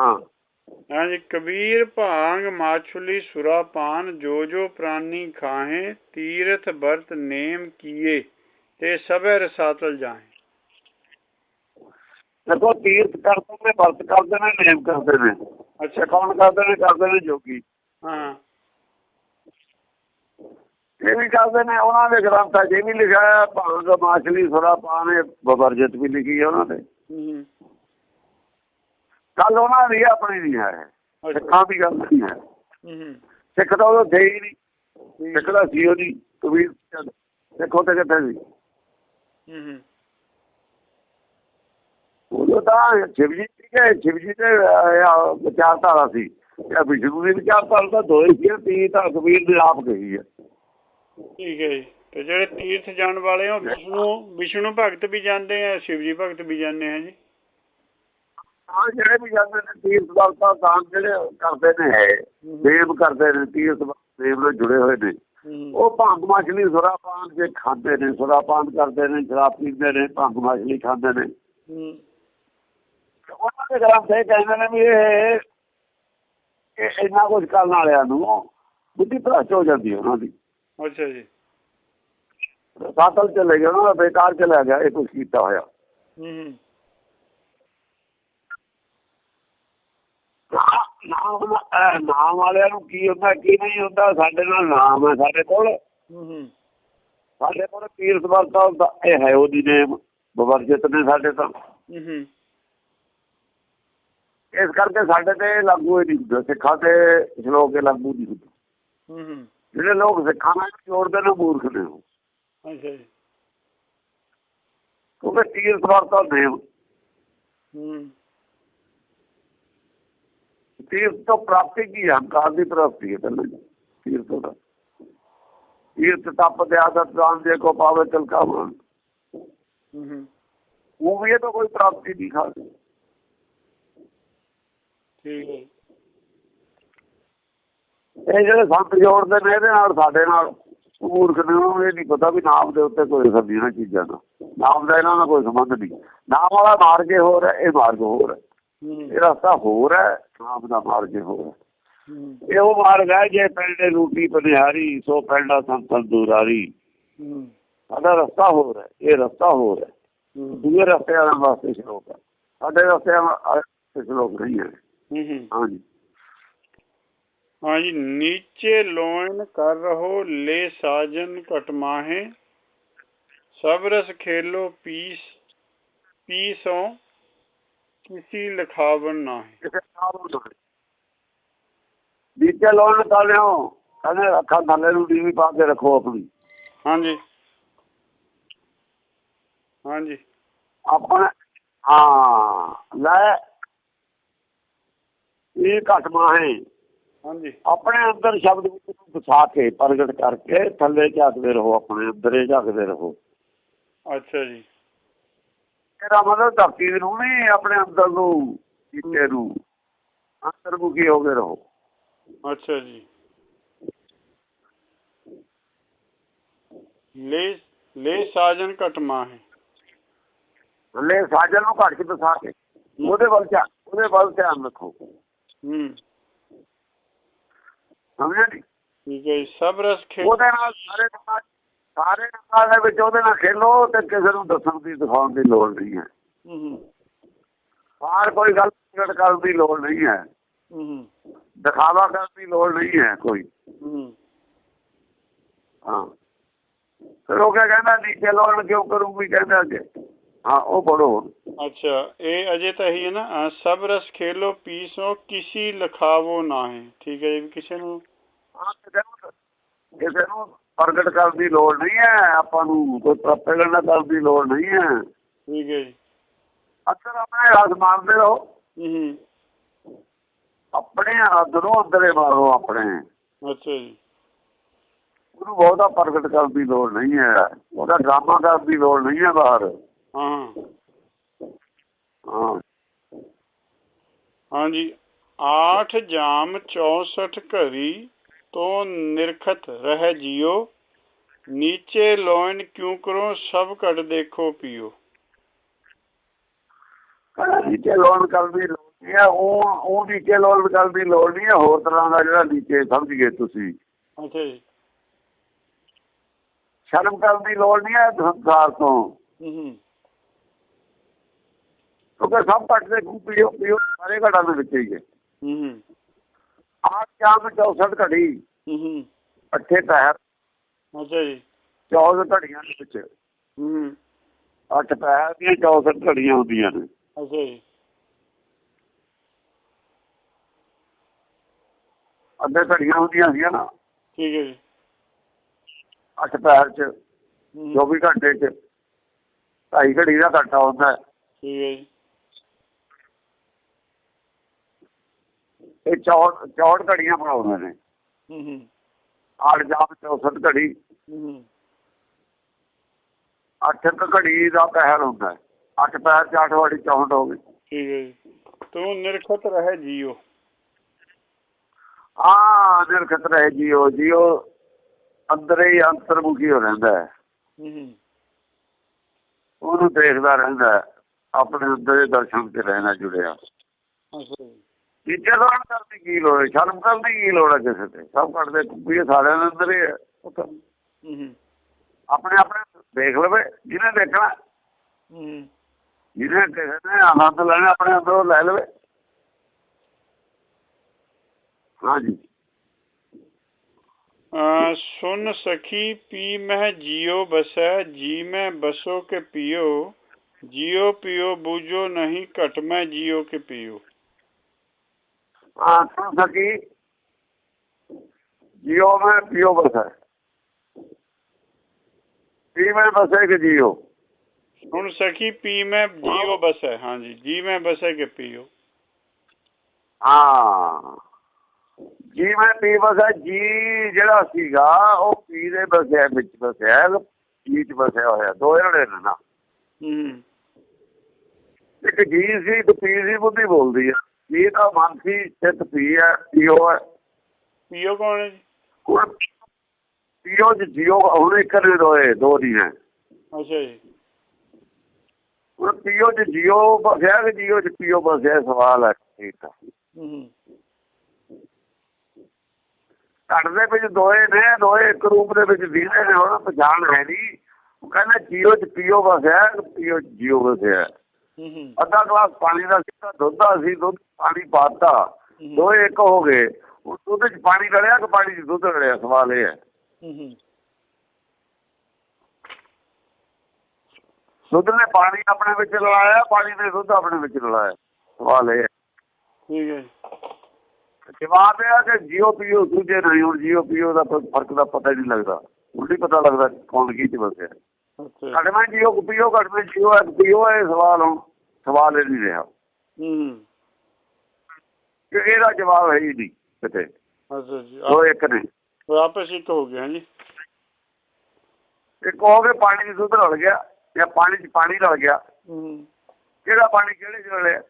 ਹਾਂ। ਹਾਂਜੀ ਕਬੀਰ ਭਾਂਗ ਮਾਛੁਲੀ ਸੁਰਾਪਾਨ ਜੋ ਜੋ ਪ੍ਰਾਨੀ ਖਾਹੇ ਤੀਰਥ ਵਰਤ ਨੇਮ ਕੀਏ ਤੇ ਸਭੈ ਰਸਾਤਲ ਜਾਏ ਦੇਖੋ ਤੀਰਥ ਕਰਦੇ ਨੇ ਵਰਤ ਕਰਦੇ ਨੇ ਨੇਮ ਕਰਦੇ ਨੇ। ਅੱਛਾ। ਕੌਣ ਕਰਦੇ ਨੇ ਕਰਦੇ ਨੇ ਜੋਗੀ। ਹਾਂ। ਇਹ ਵੀ ਕਰਦੇ ਨੇ ਉਹਨਾਂ ਦੇ ਗ੍ਰੰਥਾਂ 'ਚ ਵੀ ਲਿਖਿਆ ਭਾਂਗ ਮਾਛਲੀ ਸੁਰਾਪਾਨ ਇਹ ਬਵਰਜਤ ਵੀ ਲਿਖੀ ਹੈ ਉਹਨਾਂ ਦੇ। ਗੱਲ ਉਹਨਾਂ ਦੀ ਆਪਣੀ ਨਹੀਂ ਹੈ। ਸਿੱਖਾਂ ਦੀ ਗੱਲ ਨਹੀਂ ਹੈ। ਸਿੱਖ ਤਾਂ ਉਹ ਦੇ ਹੀ ਨਹੀਂ ਸਿੱਖ ਦਾ ਸੀ ਉਹਦੀ ਕਬੀਰ। ਸਿੱਖੋ ਤੇ ਕਿੱਥੇ ਸੀ? ਹੂੰ ਉਦੋਂ ਤਾਂ ਸ਼ਿਵਜੀ ਹੈ ਸ਼ਿਵਜੀ ਤੇ ਅਹ, ਵਿਚਾਰਧਾਰਾ ਸੀ। ਇਹ ਵਿਸ਼ਨੂੰ ਦੀ ਵਿਚਾਰਧਾਰਾ ਤਾਂ ਦੋ ਹੀ ਸੀ ਤੀ ਤਾਂ ਕਬੀਰ ਨੇ ਆਪ ਕਹੀ ਹੈ। ਠੀਕ ਹੈ ਜੀ। ਤੇ ਜਿਹੜੇ ਤੀਰਥ ਜਾਣ ਵਾਲੇ ਆ ਉਹ ਵਿਸ਼ਨੂੰ ਵਿਸ਼ਨੂੰ ਭਗਤ ਵੀ ਜਾਂਦੇ ਆ ਸ਼ਿਵਜੀ ਭਗਤ ਵੀ ਜਾਂਦੇ ਆ ਜੀ। ਜਿਹੜੇ ਵੀ ਜਾਂਦੇ ਨੇ ਤੀਰਥ ਵਰਤਾ ਦਾਨ ਜਿਹੜੇ ਕਰਦੇ ਨੇ ਹੈ ਦੇਵ ਕਰਦੇ ਨੇ ਤੀਰਥ ਦੇਵ ਨਾਲ ਜੁੜੇ ਹੋਏ ਨੇ। ਉਹ ਭੰਗ ਮਛਲੀ ਸੁਰਾਪਾਨ ਕੇ ਖਾਂਦੇ ਨੇ ਸੁਰਾਪਾਨ ਕਰਦੇ ਨੇ ਸ਼ਰਾਬ ਪੀਂਦੇ ਨੇ ਭੰਗ ਮਛਲੀ ਖਾਂਦੇ ਨੇ। ਉਹਨਾਂ ਦੇ ਗ੍ਰੰਥ ਇਹ ਕਹਿੰਦੇ ਨੇ ਵੀ ਇਹ ਇੰਨਾ ਕੁਝ ਕਰਨ ਵਾਲਿਆਂ ਨੂੰ ਬੁੱਧੀ ਭ੍ਰਸ਼ਟ ਹੋ ਜਾਂਦੀ ਉਹਨਾਂ ਦੀ। ਅੱਛਾ ਜੀ। ਸਾਤਲ ਚਲੇ ਗਿਆ ਉਹਨਾਂ ਦਾ ਬੇਕਾਰ ਚਲਾ ਗਿਆ ਇਹ ਕੁਝ ਕੀਤਾ ਹੋਇਆ। ਹੂੰ। ਨਾਮ ਵਾਲਿਆਂ ਨੂੰ ਕੀ ਹੁੰਦਾ ਕੀ ਨਹੀਂ ਹੁੰਦਾ ਸਾਡੇ ਨਾਲ ਨਾਮ ਹੈ ਸਾਡੇ ਕੋਲ। ਹੂੰ ਸਾਡੇ ਕੋਲ ਤੀਰਥ ਵਰਤਾ ਹੁੰਦਾ ਇਹ ਹੈ ਉਹਦੀ ਨੇਮ ਬਵਰਜਿਤ ਨੇ ਸਾਡੇ ਤਾਂ। ਇਸ ਕਰਕੇ ਸਾਡੇ ਤੇ ਲਾਗੂ ਹੀ ਨਹੀਂ ਹੁੰਦਾ ਸਿੱਖਾਂ ਤੇ ਸ਼ਲੋਕ ਇਹ ਲਾਗੂ ਨਹੀਂ ਹੁੰਦਾ। ਜਿਹੜੇ ਲੋਕ ਸਿੱਖਾਂ ਨਾਲ ਜੋੜਦੇ ਨੇ ਮੂਰਖ ਨੇ ਉਹ। ਅੱਛਾ ਜੀ। ਕਿਉਂਕਿ ਤੀਰਥ ਵਰਤਾ ਨੇਮ ਹੂੰ। ਤੀਰਥ ਤੋਂ ਪ੍ਰਾਪਤੀ ਕੀ ਹੈ? ਹੰਕਾਰ ਦੀ ਪ੍ਰਾਪਤੀ ਹੈ ਪਹਿਲਾਂ ਤੀਰਥ ਦਾ ਤੀਰਥ ਤਪ ਦੇ ਆਦਤ ਦਾਨ ਦੇ ਕੋ ਪਾਵੇ ਚਲਕਾ ਮਾਨ ਹੂੰ ਉਹ ਵੀ ਇਹ ਤਾਂ ਕੋਈ ਪ੍ਰਾਪਤੀ ਨਹੀਂ ਖਾਸ ਠੀਕ ਹੈ ਇਹ ਜਿਹੜੇ ਸੰਤ ਜੋੜਦੇ ਨੇ ਇਹਦੇ ਨਾਲ ਸਾਡੇ ਨਾਲ ਮੂਰਖ ਨੇ ਉਹਨਾਂ ਨੂੰ ਇਹ ਨਹੀਂ ਪਤਾ ਵੀ ਨਾਮ ਦੇ ਉੱਤੇ ਕੋਈ ਨਹੀਂ ਇਹਨਾਂ ਚੀਜ਼ਾਂ ਦਾ। ਨਾਮ ਦਾ ਇਹਨਾਂ ਨਾਲ ਕੋਈ ਸੰਬੰਧ ਨਹੀਂ। ਨਾਮ ਵਾਲਾ ਮਾਰਗ ਹੋਰ ਹੈ ਇਹ ਮਾਰਗ ਹੋਰ ਹੂੰ। ਇਹ ਰਸਤਾ ਹੋਰ ਹੈ ਨਾਮ ਦਾ ਮਾਰਗ ਹੈ। ਇਹ ਉਹ ਮਾਰਗ ਹੈ ਜੇ ਪਿੰਡੇ ਰੂਟੀ ਬਨਿਹਾਰੀ ਸੋ ਪਿੰਡਾ ਸੰਤਨ ਦੂਰਾਰੀ। ਸਾਡਾ ਰਸਤਾ ਹੈ ਇਹ ਰਸਤਾ ਹੈ। ਹੂੰ। ਦੂਏ ਰਸਤੇ ਵਾਲਿਆਂ ਵਾਸਤੇ ਸ਼ਲੋਕ ਹੈ। ਸਾਡੇ ਰਸਤੇ ਵਾਸਤੇ ਸ਼ਲੋਕ ਨਹੀਂ ਹੈ। ਹੂੰ ਹਾਂਜੀ। ਹਾਂਜੀ ਨੀਚੇ ਲੋਇਨ ਕਰ ਰਹੋ ਲੈ ਸਾਜਨ ਕਟਮਾਹੇ ਸਭ ਰਸ ਖੇਲੋ ਪੀਸ ਪੀਸੋ। ਕਿਸੀ ਲਖਾਵਨ ਨੂੰ ਦੋੜੇ ਨੀਚੇ ਲੋਨ ਕਰ ਲਿਓ ਕਹਿੰਦੇ ਅੱਖਾਂ ਥੱਲੇ ਨੂੰ ਡੀਵੀ ਪਾ ਕੇ ਰੱਖੋ ਆਪਣੀ। ਹਾਂਜੀ। ਹਾਂਜੀ। ਆਪਣਾ ਹਾਂ। ਲੈ। ਇਹ ਘਟਮਾ ਹੈ ਹਾਂਜੀ। ਆਪਣੇ ਅੰਦਰ ਸ਼ਬਦ ਵਿੱਚ ਵਸਾ ਕੇ ਪ੍ਰਗਟ ਕਰਕੇ ਥੱਲੇ ਝਾਕਦੇ ਰਹੋ ਆਪਣੇ ਅੰਦਰੇ ਝਾਕਦੇ ਰਹੋ। ਅੱਛਾ ਜੀ। ਇਹਦਾ ਮਤਲਬ ਧਰਤੀ ਨੂੰ ਨਹੀਂ ਆਪਣੇ ਅੰਦਰ ਨੂੰ ਕੀਤੇ ਨੂੰ। ਅੰਤਰਮੁਖੀ ਹੋ ਕੇ ਰਹੋ। ਅੱਛਾ ਜੀ। ਲੈ ਲੈ ਸਾਜਨ ਕਟਮਾਹੇ ਥੱਲੇ ਸਾਜਨ ਨੂੰ ਘੜ ਕੇ ਵਸਾ ਕੇ। ਉਹਦੇ ਵੱਲ ਧਿਆਨ ਉਹਦੇ ਵੱਲ ਧਿਆਨ ਰੱਖੋ। ਹੂੰ। ਸਮਝਿਆ ਜੀ? ਠੀਕ ਹੈ ਜੀ ਸਭ ਰਸ ਖੇਲ ਉਹਦੇ ਨਾਲ ਸਾਰੇ ਨਾਲ- ਸਾਰੇ ਨਾਲ ਦੇ ਵਿੱਚ ਉਹਦੇ ਨਾਲ ਖੇਲੋ ਤੇ ਕਿਸੇ ਨੂੰ ਦੱਸਣ ਦੀ ਦਿਖਾਉਣ ਦੀ ਲੋੜ ਨਹੀਂ ਹੈ। ਹੂੰ ਬਾਹਰ ਕੋਈ ਗੱਲ ਪ੍ਰਗਟ ਕਰਨ ਦੀ ਲੋੜ ਨਹੀਂ ਹੈ। ਹੂੰ ਦਿਖਾਵਾ ਕਰਨ ਦੀ ਲੋੜ ਨਹੀਂ ਹੈ ਕੋਈ। ਹੂੰ ਹਾਂ। ਕਿਆ ਕਹਿੰਦਾ ਨੀਚੇ ਲੋੜ ਕਿਉਂ ਕਰੂੰਗੀ ਕਹਿੰਦਾ ਅੱਗੇ। ਹਾਂ ਉਹ ਪੜੋ ਅੱਛਾ ਇਹ ਅਜੇ ਤਾਂ ਹੀ ਹੈ ਨਾ ਸਭ ਰਸ ਖੇਲੋ ਪੀਸੋ ਕਿਸੀ ਲਖਾਵੋ ਨਾਹੀ ਠੀਕ ਹੈ ਜੀ ਕਿਸੇ ਨੂੰ ਹਾਂ, ਕਿਸੇ ਨੂੰ ਕਿਸੇ ਨੂੰ ਪ੍ਰਗਟ ਕਰਨ ਦੀ ਲੋੜ ਨਹੀਂ ਹੈ। ਆਪਾਂ ਨੂੰ ਕੋਈ ਪ੍ਰਗਟ ਕਰਨ ਦੀ ਲੋੜ ਨਹੀਂ ਹੈ। ਠੀਕ ਹੈ ਜੀ। ਅੰਦਰ ਆਪਣੇ ਰਸ ਮਾਰਦੇ ਰਹੋ। ਹੂੰ ਆਪਣੇ ਅੰਦਰੋਂ ਅੰਦਰੇ ਮਾਰੋ ਆਪਣੇ। ਅੱਛਾ ਜੀ। ਉਹਨੂੰ ਬਹੁਤਾ ਪ੍ਰਗਟ ਕਰਨ ਦੀ ਲੋੜ ਨਹੀਂ ਹੈ। ਉਹਦਾ ਡਰਾਮਾ ਕਰਨ ਦੀ ਲੋੜ ਨਹੀਂ ਹੈ ਬਾਹਰ। ਹਾਂ। ਹਾਂ। ਹਾਂਜੀ। ਆਠ ਜਾਮ 64 ਘਰੀ ਤੋ ਨਿਰਖਤ ਰਹਿ ਜਿਓ। ਨੀਚੇ ਲੋਇਨ ਕਿਉਂ ਕਰੋ? ਸਭ ਘਟ ਦੇਖੋ ਪੀਓ। ਨੀਚੇ ਲੋਨ ਕਰਨ ਦੀ ਲੋੜ ਉਹ ਉਹ ਨੀਚੇ ਲੋੜ ਗੱਲ ਦੀ ਲੋੜ ਨਹੀਂ ਹੋਰ ਤਰ੍ਹਾਂ ਦਾ ਜਿਹੜਾ ਨੀਚੇ ਸਮਝ ਗਏ ਤੁਸੀਂ। ਅੱਛਾ ਜੀ। ਸ਼ਰਮ ਕਰਨ ਦੀ ਲੋੜ ਨਹੀਂ ਹੈ ਸੰਸਾਰ ਤੋਂ। ਹੂੰ ਹੂੰ। ਕਿਉਂਕਿ ਸਭ ਘਟ ਦੇ ਪੀਓ ਪੀਓ। ਸਾਰੇ ਘਟਾਂ ਦੇ ਵਿੱਚ ਹੀ। ਹੈ ਹੂੰ। ਚਾਂਦ 64 ਘੜੀ। ਹੂੰ ਹੂੰ। ਅੱਠੇ ਪੈਰ। ਅੱਛਾ ਜੀ। 14 ਘੜੀਆਂ ਦੇ ਵਿੱਚ। ਹੂੰ ਹੂੰ। ਅੱਠ ਪੈਰ ਦੀਆਂ 64 ਘੜੀਆਂ ਹੁੰਦੀਆਂ ਨੇ। ਅੱਛਾ ਜੀ। ਅੱਧੇ ਘੜੀਆਂ ਹੁੰਦੀਆਂ ਸੀ ਨਾ। ਠੀਕ ਹੈ ਜੀ। ਅੱਠ ਪੈਰ ਚ ਹੂੰ, 24 ਘੰਟੇ ਚ। ਢਾਈ ਘੜੀ ਦਾ ਘੰਟਾ ਹੁੰਦਾ। ਠੀਕ ਹੈ ਜੀ। ਇਹ 64 64 ਘੜੀਆਂ ਬਣਾਉਂਦੇ ਨੇ। ਹੂੰ ਹੂੰ। ਆੜ ਜਾਮ 64 ਘੜੀ। ਹੂੰ ਅੱਠ ਘੜੀ ਦਾ ਪਹਿਰ ਹੁੰਦਾ। ਅੱਠ ਪੈਰ ਚ ਅੱਠ ਵਾਲੀ 64 ਹੋ ਗਈ। ਠੀਕ ਹੈ ਤੂੰ ਨਿਰਖਤ ਰਹਿ ਜੀਓ। ਆ ਨਿਰਖਤ ਰਹੇ ਜੀਓ। ਜੀਓ ਅੰਦਰ ਹੀ ਅੰਤਰਮੁਖੀ ਹੋ ਰਹਿੰਦਾ ਹੈ। ਉਹਨੂੰ ਦੇਖਦਾ ਰਹਿੰਦਾ। ਆਪਣੇ ਅੰਦਰ ਦੇ ਦਰਸ਼ਨ ਤੇ ਰਹਿਣਾ ਜੁੜਿਆ। ਅੱਛਾ ਦੌਰਾਨ ਕਰਦੀ ਕੀ ਲੋੜ ਹੈ? ਸ਼ਰਮ ਕਰਨ ਦੀ ਕੀ ਲੋੜ ਹੈ ਕਿਸੇ ਤੇ? ਸਭ ਕੱਢਦੇ ਕੁੱਪੀ ਸਾਰਿਆਂ ਦੇ ਅੰਦਰ ਹੀ ਆਪਣੇ ਆਪਣੇ ਦੇਖ ਲਵੇ ਜਿਹਨੇ ਦੇਖਣਾ। ਜਿਹਨੇ ਕਿਸੇ ਨੇ ਆਨੰਦ ਲੈਣਾ ਆਪਣੇ ਅੰਦਰੋਂ ਲੈ ਲਵੇ। ਹਾਂਜੀ ਸੁਨ ਸਖੀ ਪੀ ਮਹਿ ਜਿਉ ਬਸੈ ਜੀ ਮੈਂ ਬਸੋ ਕੇ ਪੀਓ ਜਿਉ ਪਿਓ ਬੂਝੋ ਨਹੀਂ ਘਟ ਮੈਂ ਜਿਉ ਕੇ ਪੀਓ। ਆ ਸੁਣ ਸਕੀ ਜਿਓ ਮੈਂ ਪਿਓ ਬਸੈ। ਪੀ ਮੈਂ ਬਸੈ ਕਿ ਜਿਓ? ਹੁਣ ਸਖੀ ਪੀ ਮੈਂ ਜਿਉ ਬਸੈ। ਹਾਂਜੀ ਜੀ ਮੈਂ ਬਸੈ ਕੇ ਪੀਓ? ਹਾਂ। ਜੀ ਮੈਂ ਪੀ ਬਸੈ ਜੀ ਜਿਹੜਾ ਸੀਗਾ ਉਹ ਪੀ ਦੇ ਬਸਿਆ ਵਿੱਚ ਬਸਿਆ ਪੀ ਚ ਬਸਿਆ ਹੋਇਆ ਦੋ ਜਣੇ ਨੇ ਨਾ। ਹੂੰ। ਇੱਕ ਜੀ ਸੀ ਤੇ ਪੀ ਸੀ ਬੁੱਧੀ ਬੋਲਦੀ ਹੈ ਜੀ ਤਾਂ ਮਨ ਸੀ ਚਿੱਤ ਪੀ ਹੈ? ਪੀਓ ਹੈ। ਪੀਓ ਕੌਣ ਹੈ ਜੀ? ਪੀਓ ਚ ਜੀਓ ਹੁਣ ਨੇ ਦੋਏ ਦੋ ਨਹੀਂ ਹੈ। ਅੱਛਾ ਜੀ। ਹੁਣ ਪੀਓ ਚ ਜੀਓ ਬਸਿਆ ਕਿ ਜੀਓ ਚ ਪੀਓ ਬਸਿਆ ਸਵਾਲ ਹੈ ਠੀਕ ਆ। ਹੂੰ। ਹੂੰ ਘਟ ਦੇ ਵਿੱਚ ਦੋਏ ਨੇ ਦੋਏ ਇੱਕ ਰੂਪ ਦੇ ਵਿੱਚ ਦਿਖਦੇ ਨੇ ਹੁਣ ਪਛਾਣ ਹੈ ਨਹੀਂ। ਉਹ ਕਹਿੰਦਾ ਜੀਓ ਚ ਪੀਓ ਬਸਿਆ ਪੀਓ ਜੀਓ ਹੂੰ ਅੱਧਾ ਗਲਾਸ ਪਾਣੀ ਦਾ ਸੀ ਦੁੱਧ ਦਾ ਸੀ ਦੁੱਧ ਪਾਣੀ ਪਾਤਾ ਦੋਏ ਇੱਕ ਹੋ ਗਏ। ਉਹ ਦੁੱਧ ਚ ਪਾਣੀ ਰਲਿਆ ਕਿ ਪਾਣੀ ਚ ਦੁੱਧ ਰਲਿਆ? ਸਵਾਲ ਇਹ ਹੈ। ਦੁੱਧ ਨੇ ਪਾਣੀ ਆਪਣੇ ਵਿੱਚ ਰਲਾਇਆ ਪਾਣੀ ਨੇ ਦੁੱਧ ਆਪਣੇ ਵਿੱਚ ਰਲਾਇਆ? ਸਵਾਲ ਇਹ ਹੈ। ਠੀਕ ਹੈ। ਜਵਾਬ ਇਹ ਹੈ ਕਿ ਜੀਓ ਪੀਓ ਦੂਜੇ ਨਹੀਂ ਹੁਣ ਜੀਓ ਪੀਓ ਦਾ ਫ਼ਰਕ ਦਾ ਪਤਾ ਨਹੀਂ ਲੱਗਦਾ। ਨਹੀਂ ਪਤਾ ਲੱਗਦਾ ਕੌਣ ਕੀ ਚ ਬਸਿਆ ਅੱਛਾ। ਘਟਵੇਂ ਜੀਓ ਪੀਓ ਘਟਵੇਂ ਜੀਓ ਪੀਓ ਹੈ ਸਵਾਲ ਹੁਣ ਸਵਾਲ ਇਹ ਨਹੀਂ ਰਿਹਾ। ਹੂੰ। ਇਹਦਾ ਜਵਾਬ ਹੈ ਹੀ ਨਹੀਂ ਕਿਤੇ। ਅੱਛਾ ਜੀ ਉਹ ਇੱਕ ਨੇ ਆਪ ਆਪਸ ਇੱਕ ਹੋ ਗਿਆ ਜੀ। ਇੱਕ ਹੋ ਕੇ ਪਾਣੀ ਚ ਦੁੱਧ ਰਲ ਗਿਆ ਜਾਂ ਪਾਣੀ ਚ ਪਾਣੀ ਰਲ ਗਿਆ। ਹੂੰ। ਕਿਹੜਾ ਪਾਣੀ ਕਿਹੜੇ ਰਲਿਆ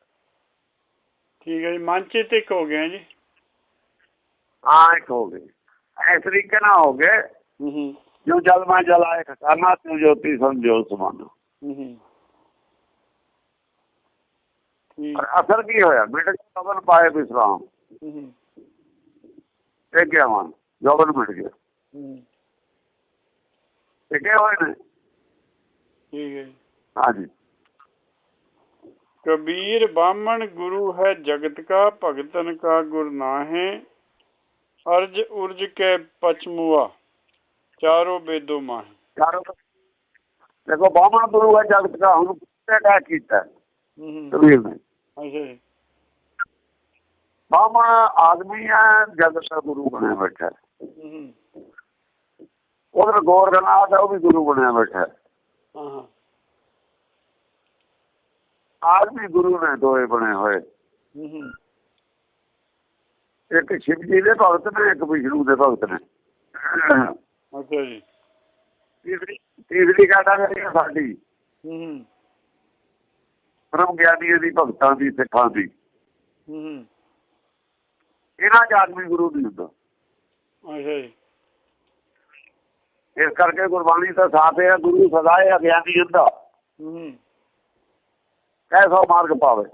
ਠੀਕ ਹੈ ਜੀ ਮਨ ਇੱਕ ਹੋ ਗਿਆ ਜੀ। ਹਾਂ ਇੱਕ ਹੋ ਗਏ ਇਸ ਤਰੀਕੇ ਨਾਲ ਹੋ ਗਏ ਹੂੰ ਜੋ ਜਲ ਮੈਂ ਜਲਾਏ ਖਸਾਨਾ ਤੂੰ ਜੋਤੀ ਸਮਝੋ ਸਮਾਨ। ਹੂੰ। ਪਰ ਅਸਰ ਕੀ ਹੋਇਆ ਮਿਟ ਜਬਨ ਪਾਏ ਵਿਸਰਾਮ ਹੂੰ ਹੂੰ ਇਹ ਗਿਆ ਮਨ ਜਬਨ ਮਿਟ ਗਿਆ ਹੂੰ ਇਹ ਹੋਏ ਨੇ ਠੀਕ ਹੈ ਜੀ ਹਾਂਜੀ कबीर बामन गुरु है जगत का भगतन का गुर नाहे अर्ज उर्ज के पचमुआ चारों वेदों माहे ਚਾਰੋਂ ਦੇਖੋ ਬਾਹਮਣ ਗੁਰੂ ਹੈ ਜਗਤ ਦਾ ਹੁਣ ਪੁੱਤੇ ਕਾ ਕੀਤਾ ਬਾਬਾ ਆਦਮੀ ਹੈ ਜਦ ਸਾ ਗੁਰੂ ਬਣਿਆ ਬੈਠਾ ਉਹਦਾ ਗੋਰਖਨਾਥ ਹੈ ਉਹ ਵੀ ਗੁਰੂ ਬਣਿਆ ਬੈਠਾ ਆਦਮੀ ਗੁਰੂ ਨੇ ਦੋਏ ਬਣੇ ਹੋਏ। ਇੱਕ ਸ਼ਿਵ ਜੀ ਦੇ ਭਗਤ ਨੇ ਇੱਕ ਵਿਸ਼ਨੂੰ ਦੇ ਭਗਤ ਨੇ। ਅੱਛਾ ਜੀ। ਤੀਸਰੀ ਤੀਸਰੀ ਕਾਟਾ ਸਾਡੀ। ਬ੍ਰਹਮ ਗਿਆਨੀ ਦੀ ਭਗਤਾਂ ਦੀ ਸਿੱਖਾਂ ਦੀ। ਹੂੰ ਇਹਨਾਂ ਦਾ ਗੁਰੂ ਨਹੀਂ ਹੁੰਦਾ। ਅੱਛਾ ਇਸ ਕਰਕੇ ਗੁਰਬਾਣੀ ਦਾ ਸਾਥ ਹੈ ਗੁਰੂ ਸਦਾ ਹੈ ਗਿਆਨੀ ਹੁੰਦਾ ਹੂੰ ਕੈਸਾ ਮਾਰਗ ਪਾਵੇ।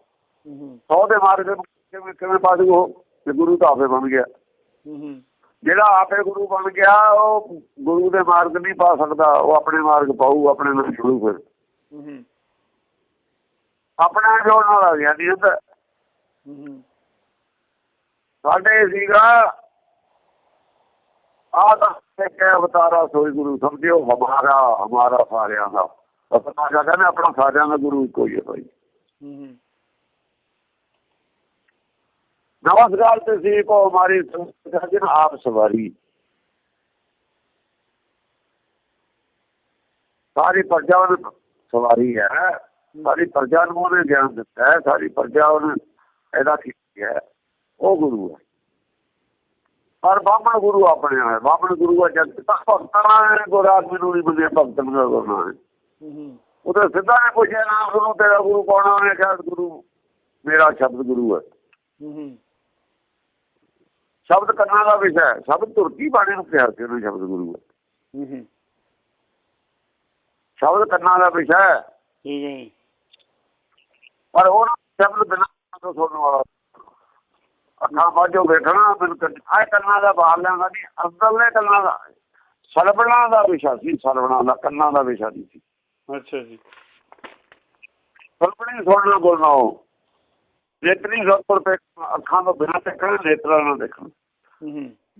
ਸੌ ਦੇ ਮਾਰਗ ਕਿਵੇਂ ਕਿਵੇਂ ਪਾ ਦੂ ਉਹ? ਤੇ ਗੁਰੂ ਤਾਂ ਆਪੇ ਬਣ ਗਿਆ। ਜਿਹੜਾ ਆਪੇ ਗੁਰੂ ਬਣ ਗਿਆ ਉਹ ਗੁਰੂ ਦੇ ਮਾਰਗ ਨਹੀਂ ਪਾ ਸਕਦਾ। ਉਹ ਆਪਣੇ ਮਾਰਗ ਪਾਊ ਆਪਣੇ ਨਾਲ ਜੁੜੂ ਫਿਰ। ਆਪਣਾ ਜੋੜਨ ਵਾਲਾ ਗਿਆ ਨਹੀਂ ਹੁੰਦਾ ਹੂੰ ਸਾਡੇ ਸੀਗਾ ਆਦਾ ਕਿ ਅਵਤਾਰਾ ਸੋਈ ਗੁਰੂ ਸਮਝਿਓ? ਹਮਾਰਾ ਹਮਾਰਾ ਸਾਰਿਆਂ ਦਾ। ਪਤਾ ਕਹਿੰਦੇ ਆਪਣਾ ਸਾਰਿਆਂ ਦਾ ਗੁਰੂ ਇੱਕੋ ਹੀ ਹੈ ਭਾਈ। ਨਮਸਕਾਰ ਤੇ ਸੀ ਕੋ ਹਮਾਰੀ ਜਨ ਆਪ ਸਵਾਰੀ। ਸਾਰੀ ਪ੍ਰਜਾ ਸਵਾਰੀ ਹੈ। ਸਾਰੀ ਪ੍ਰਜਾ ਨੂੰ ਉਹਨੇ ਗਿਆਨ ਦਿੱਤਾ ਹੈ ਸਾਰੀ ਪ੍ਰਜਾ ਉਹਨੇ ਇਹਦਾ ਕੀਤੀ ਹੈ ਉਹ ਗੁਰੂ ਹੈ। ਪਰ ਬਾਹਮਣ ਗੁਰੂ ਆਪਣੇ ਹੈ ਬਾਹਮਣ ਗੁਰੂ ਹੈ ਜਦ ਤੱਕ ਭਗਤਾਂ ਨੇ ਗੁਰਾਤ ਮੈਨੂੰ ਨਹੀਂ ਬੰਦੇ ਭਗਤਨ ਦਾ ਕਰਨਾ ਹੈ ਹੂੰ ਉਹਦੇ ਸਿੱਧਾ ਨੇ ਪੁੱਛਿਆ ਨਾਮ ਗੁਰੂ ਤੇਰਾ ਗੁਰੂ ਕੌਣ ਹੈ ਕਿਹਾ ਗੁਰੂ ਮੇਰਾ ਸ਼ਬਦ ਗੁਰੂ ਹੈ। ਸ਼ਬਦ ਕਰਨਾ ਦਾ ਵਿਸ਼ਾ ਹੈ। ਸ਼ਬਦ ਤੁਰਕੀ ਬਾਣੀ ਨੂੰ ਕਿਹਾ ਸੀ ਉਹਨੇ ਸ਼ਬਦ ਗੁਰੂ ਹੈ। ਸ਼ਬਦ ਕਰਨਾ ਦਾ ਵਿਸ਼ਾ ਹੈ। ਹੈ ਜੀ। ਪਰ ਉਹ ਸ਼ਬਦ ਬਿਨਾਂ ਤੋਂ ਸੁਣਨ ਵਾਲਾ ਅੱਖਾਂ ਬਾਝੋਂ ਵੇਖਣਾ ਬਿਲਕੁਲ ਆ ਕੰਨਾਂ ਦਾ ਬਾਹਰ ਲੈਣਾ ਨਹੀਂ ਅਸਲ ਨੇ ਕੰਨਾਂ ਦਾ। ਸਰਵਣਾ ਦਾ ਵਿਸ਼ਾ ਸੀ ਸਰਵਣਾ ਦਾ ਕੰਨਾਂ ਦਾ ਵਿਸ਼ਾ ਨਹੀਂ ਸੀ। ਅੱਛਾ ਜੀ। ਸਰਵਣੀ ਸੁਣਨਾ ਬੋਲਣਾ ਉਹ। ਨੇਤਰੀ ਜ਼ੋਰ ਤੇ ਅੱਖਾਂ ਤੋਂ ਬਿਨਾਂ ਦੇਖਣਾ ਨੇਤਰਾਂ ਨਾਲ ਦੇਖਣਾ।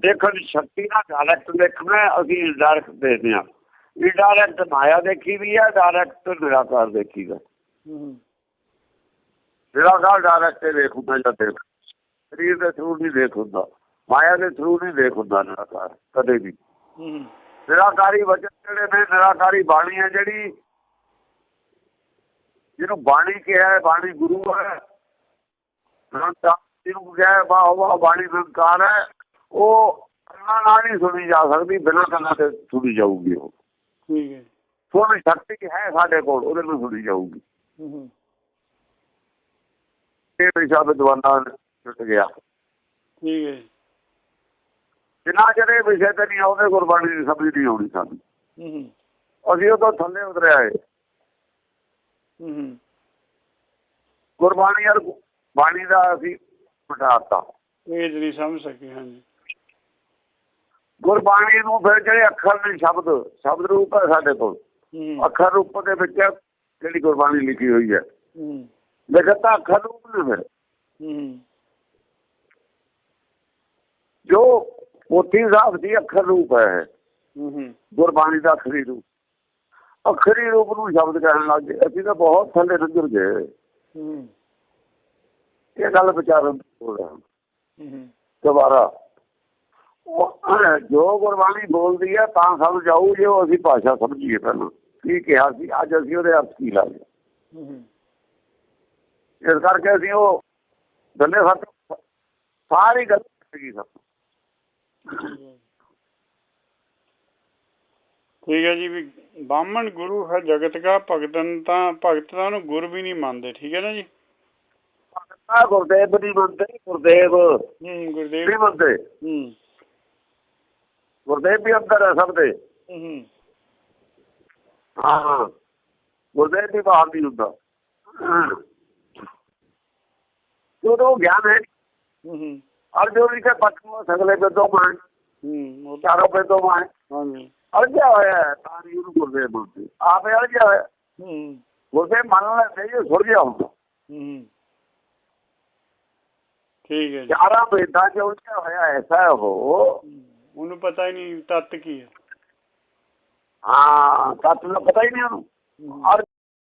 ਦੇਖਣ ਦੀ ਸ਼ਕਤੀ ਨਾਲ ਡਾਇਰੈਕਟ ਦੇਖਣਾ ਅਸੀਂ ਡਾਇਰੈਕਟ ਦੇਖਦੇ ਹਾਂ। ਇਹ ਡਾਇਰੈਕਟ ਮਾਇਆ ਦੇਖੀ ਵੀ ਹੈ ਡਾਇਰੈਕਟ ਨਿਰਾਕਾਰ ਦੇਖੀ ਦਾ। ਹੂੰ। ਨਿਰਾਕਾਰ ਡਾਇਰੈਕਟ ਦੇਖ ਹੁੰਦਾ ਜਦ ਦੇਖ। ਸਰੀਰ ਦੇ ਥਰੂ ਨਹੀਂ ਦੇਖ ਹੁੰਦਾ। ਮਾਇਆ ਦੇ ਥਰੂ ਨਹੀਂ ਦੇਖ ਹੁੰਦਾ ਨਿਰਾਕਾਰ ਕਦੇ ਵੀ। ਹੂੰ। ਨਿਰਾਕਾਰੀ ਵਚਨ ਜਿਹੜੇ ਨੇ ਨਿਰਾਕਾਰੀ ਬਾਣੀ ਹੈ ਜਿਹੜੀ ਜਿਹਨੂੰ ਬਾਣੀ ਕਿਹਾ ਹੈ ਬਾਣੀ ਗੁਰੂ ਹੈ। ਜਿਹਨੂੰ ਕਿਹਾ ਵਾਹ ਵਾਹ ਬਾਣੀ ਨਿਰੰਕਾਰ ਹੈ। ਉਹ ਕੰਨਾਂ ਨਾਲ ਨਹੀਂ ਸੁਣੀ ਜਾ ਸਕਦੀ ਬਿਨਾਂ ਕੰਨਾਂ ਤੇ ਸੁਣੀ ਜਾਊਗੀ ਉਹ। ਠੀਕ ਹੈ। ਸੁਣਨ ਸ਼ਕਤੀ ਹੈ ਸਾਡੇ ਕੋਲ ਉਹਦੇ ਨਾਲ ਸੁਣੀ ਜਾਊਗੀ। ਹੂੰ। ਇਹ ਵਿਸ਼ਾ ਵਿਦਵਾਨਾਂ ਟੁੱਟ ਗਿਆ। ਠੀਕ ਹੈ ਜਿੰਨਾ ਜਿਹੜੇ ਵਿਸ਼ੇ ਤੇ ਨਹੀਂ ਆਉਂਦੇ ਗੁਰਬਾਣੀ ਦੀ ਸਮਝ ਨਹੀਂ ਆਉਣੀ ਸਾਨੂੰ। ਹੂੰ ਅਸੀਂ ਉਹ ਤੋਂ ਥੱਲੇ ਉਤਰੇ ਆਏ ਹੂੰ ਗੁਰਬਾਣੀ ਯਾਰ ਬਾਣੀ ਦਾ ਅਸੀਂ ਪਟਾਤਾ ਇਹ ਜਿਹੜੀ ਸਮਝ ਸਕੇ ਹਾਂਜੀ। ਗੁਰਬਾਣੀ ਨੂੰ ਫਿਰ ਜਿਹੜੇ ਅੱਖਰ ਨੇ ਸ਼ਬਦ ਸ਼ਬਦ ਰੂਪ ਹੈ ਸਾਡੇ ਕੋਲ। ਅੱਖਰ ਰੂਪ ਦੇ ਵਿੱਚ ਜਿਹੜੀ ਗੁਰਬਾਣੀ ਲਿਖੀ ਹੋਈ ਹੈ। ਹੂੰ ਲਿਖਤ ਤਾਂ ਅੱਖਰ ਰੂਪ ਨੇ ਫਿਰ ਹੂੰ। ਜੋ ਪੋਥੀ ਸਾਹਿਬ ਦੀ ਅੱਖਰ ਰੂਪ ਹੈ ਹੂੰ ਗੁਰਬਾਣੀ ਦਾ ਅਖਰੀ ਰੂਪ। ਅਖਰੀ ਰੂਪ ਨੂੰ ਸ਼ਬਦ ਕਹਿਣ ਲੱਗ ਗਏ। ਅਸੀਂ ਤਾਂ ਬਹੁਤ ਥੱਲੇ ਨਜ਼ਰ ਗਏ। ਹੂੰ। ਇਹ ਗੱਲ ਵਿਚਾਰਨ ਦੁਬਾਰਾ। ਉਹ ਜੋ ਗੁਰਬਾਣੀ ਬੋਲਦੀ ਹੈ ਤਾਂ ਸਮਝ ਆਊ ਜੇ ਉਹ ਅਸੀਂ ਭਾਸ਼ਾ ਸਮਝੀਏ ਪਹਿਲਾਂ। ਕੀ ਕਿਹਾ ਸੀ? ਅੱਜ ਅਸੀਂ ਉਹਦੇ ਅਰਥ ਕੀ ਲਾਗੇ ਹੂੰ। ਇਸ ਕਰਕੇ ਅਸੀਂ ਉਹ ਗੱਲੇ ਸੱਤ ਸਾਰੀ ਗੱਲ ਕੀ ਸਭ ਠੀਕ ਹੈ ਜੀ ਵੀ ਬਾਹਮਣ ਗੁਰੂ ਹੈ ਜਗਤ ਦਾ ਭਗਤਨ ਤਾਂ ਭਗਤਾਂ ਨੂੰ ਗੁਰ ਵੀ ਨਹੀਂ ਮੰਨਦੇ ਠੀਕ ਹੈ ਨਾ ਜੀ? ਆ ਗੁਰਦੇਵ ਨਹੀਂ ਮੰਨਦੇ ਗੁਰਦੇਵ ਹੂੰ ਗੁਰਦੇਵ। ਨਹੀਂ ਮੰਨਦੇ। ਹੂੰ। ਗੁਰਦੇਵ ਵੀ ਅੰਦਰ ਹੈ ਸਭ ਦੇ। ਹੂੰ ਹਾਂ। ਗੁਰਦੇਵ ਵੀ ਬਾਹਰ ਨਹੀਂ ਹੁੰਦਾ। ਉਦੋਂ ਗਿਆਨ ਹੈ ਅਰਜੁਨ ਜੀ ਦਾ ਪਤਮ ਸਗਲੇ ਬੇਦੋਂ ਮਾਂ ਹੂੰ ਚਾਰੋਂ ਬੇਦੋਂ ਮਾਂ ਹਾਂਜੀ। ਅਰਜਿਆ ਹੋਇਆ ਤਾਰੀ ਨੂੰ ਗੁਰਦੇ ਬੋਲਦੇ ਆਪੇ ਅਰਜਿਆ ਹੋਇਆ ਹੂੰ। ਗੁਰਦੇ ਮੰਨ ਲੈ ਸਹੀ ਸੁਰ ਗਿਆ ਹੁੰਦਾ। ਹੂੰ ਠੀਕ ਹੈ ਚਾਰਾਂ ਬੇਦਾਂ ਚ ਉਲਝਿਆ ਹੋਇਆ ਐਸਾ ਹੋ ਉਹਨੂੰ ਪਤਾ ਹੀ ਨਹੀਂ ਤੱਤ ਕੀ ਹੈ। ਹਾਂ ਤੱਤ ਨੂੰ ਪਤਾ ਹੀ ਨਹੀਂ ਉਹਨੂੰ।